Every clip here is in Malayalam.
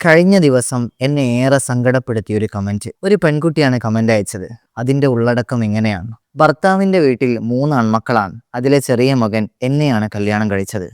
കഴിഞ്ഞ ദിവസം എന്നെ ഏറെ സങ്കടപ്പെടുത്തിയ ഒരു കമന്റ് ഒരു പെൺകുട്ടിയാണ് കമന്റ് അയച്ചത്. അതിന്റെ ഉള്ളടക്കം ഇങ്ങനെയാണ്. ഭർത്താവിന്റെ വീട്ടിൽ മൂന്ന് ആൺമക്കളാണ് അതിലെ ചെറിയ മകൻ എന്നെയാണ് കല്യാണം കഴിച്ചത്.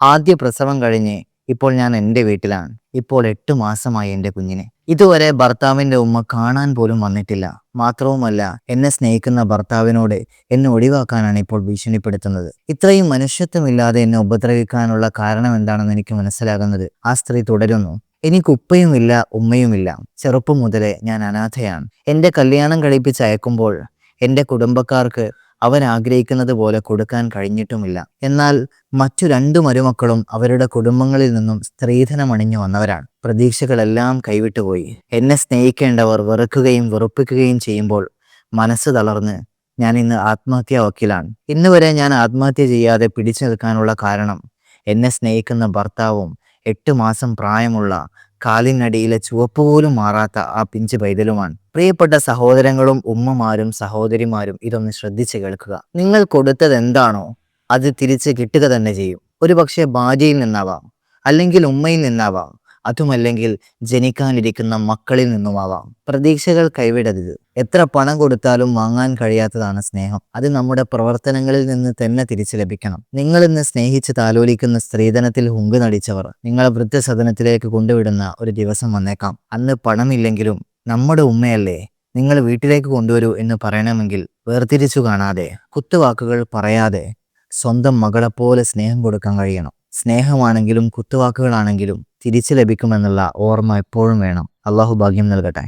ആദ്യ പ്രസവം കഴിഞ്ഞ് ഇപ്പോൾ ഞാൻ എന്റെ വീട്ടിലാണ്. ഇപ്പോൾ എട്ട് മാസമായി എന്റെ കുഞ്ഞിനെ. ഇതുവരെ ഭർത്താവിന്റെ ഉമ്മ കാണാൻ പോലും വന്നിട്ടില്ല. മാത്രവുമല്ല എന്നെ സ്നേഹിക്കുന്ന ഭർത്താവിനോട് എന്നെ ഒഴിവാക്കാനാണ് ഇപ്പോൾ ഭീഷണിപ്പെടുത്തുന്നത്. ഇത്രയും മനുഷ്യത്വമില്ലാതെ എന്നെ ഉപദ്രവിക്കാനുള്ള കാരണം എന്താണെന്ന് എനിക്ക് മനസ്സിലാകുന്നത് ആ സ്ത്രീ തുടരുന്നു. എനിക്ക് ഉപ്പയുമില്ല ഉമ്മയുമില്ല. ചെറുപ്പം മുതലേ ഞാൻ അനാഥയാണ്. എന്റെ കല്യാണം കഴിപ്പിച്ച് അയക്കുമ്പോൾ എന്റെ കുടുംബക്കാർക്ക് അവൻ ആഗ്രഹിക്കുന്നത് പോലെ കൊടുക്കാൻ കഴിഞ്ഞിട്ടുമില്ല. എന്നാൽ മറ്റു രണ്ടു മരുമക്കളും അവരുടെ കുടുംബങ്ങളിൽ നിന്നും സ്ത്രീധനം അണിഞ്ഞു വന്നവരാണ്. പ്രതീക്ഷകളെല്ലാം കൈവിട്ടുപോയി എന്നെ സ്നേഹിക്കേണ്ടവർ വെറുക്കുകയും വെറുപ്പിക്കുകയും ചെയ്യുമ്പോൾ മനസ്സ് തളർന്ന് ഞാൻ ഇന്ന് ആത്മഹത്യാ വക്കീലാണ്. ഇന്ന് വരെ ഞാൻ ആത്മഹത്യ ചെയ്യാതെ പിടിച്ചു നിൽക്കാനുള്ള കാരണം എന്നെ സ്നേഹിക്കുന്ന ഭർത്താവും എട്ട് മാസം പ്രായമുള്ള കാലിനടിയിലെ ചുവപ്പ് പോലും മാറാത്ത ആ പിഞ്ച് പൈതലുമാണ്. പ്രിയപ്പെട്ട സഹോദരങ്ങളും ഉമ്മമാരും സഹോദരിമാരും ഇതൊന്ന് ശ്രദ്ധിച്ച് കേൾക്കുക. നിങ്ങൾ കൊടുത്തത് എന്താണോ അത് തിരിച്ച് കിട്ടുക തന്നെ ചെയ്യും. ഒരുപക്ഷെ ഭാര്യയിൽ നിന്നാവാം അല്ലെങ്കിൽ ഉമ്മയിൽ നിന്നാവാം അതുമല്ലെങ്കിൽ ജനിക്കാനിരിക്കുന്ന മക്കളിൽ നിന്നുമാവാം. പ്രതീക്ഷകൾ കൈവിടരുത്. എത്ര പണം കൊടുത്താലും വാങ്ങാൻ കഴിയാത്തതാണ് സ്നേഹം. അത് നമ്മുടെ പ്രവർത്തനങ്ങളിൽ നിന്ന് തന്നെ തിരിച്ചു ലഭിക്കണം. നിങ്ങൾ ഇന്ന് സ്നേഹിച്ച് താലോലിക്കുന്ന സ്ത്രീധനത്തിൽ ഹുങ്ക് നടിച്ചവർ നിങ്ങളെ വൃദ്ധസദനത്തിലേക്ക് കൊണ്ടുവിടുന്ന ഒരു ദിവസം വന്നേക്കാം. അന്ന് പണമില്ലെങ്കിലും നമ്മുടെ ഉമ്മയല്ലേ നിങ്ങൾ വീട്ടിലേക്ക് കൊണ്ടുവരൂ എന്ന് പറയണമെങ്കിൽ വേർതിരിച്ചു കാണാതെ കുത്തുവാക്കുകൾ പറയാതെ സ്വന്തം മകളെപ്പോലെ സ്നേഹം കൊടുക്കാൻ കഴിയണം. സ്നേഹമാണെങ്കിലും കുത്തുവാക്കുകളാണെങ്കിലും തിരിച്ചു ലഭിക്കുമെന്നുള്ള ഓർമ്മ എപ്പോഴും വേണം. അള്ളാഹു ഭാഗ്യം നൽകട്ടെ.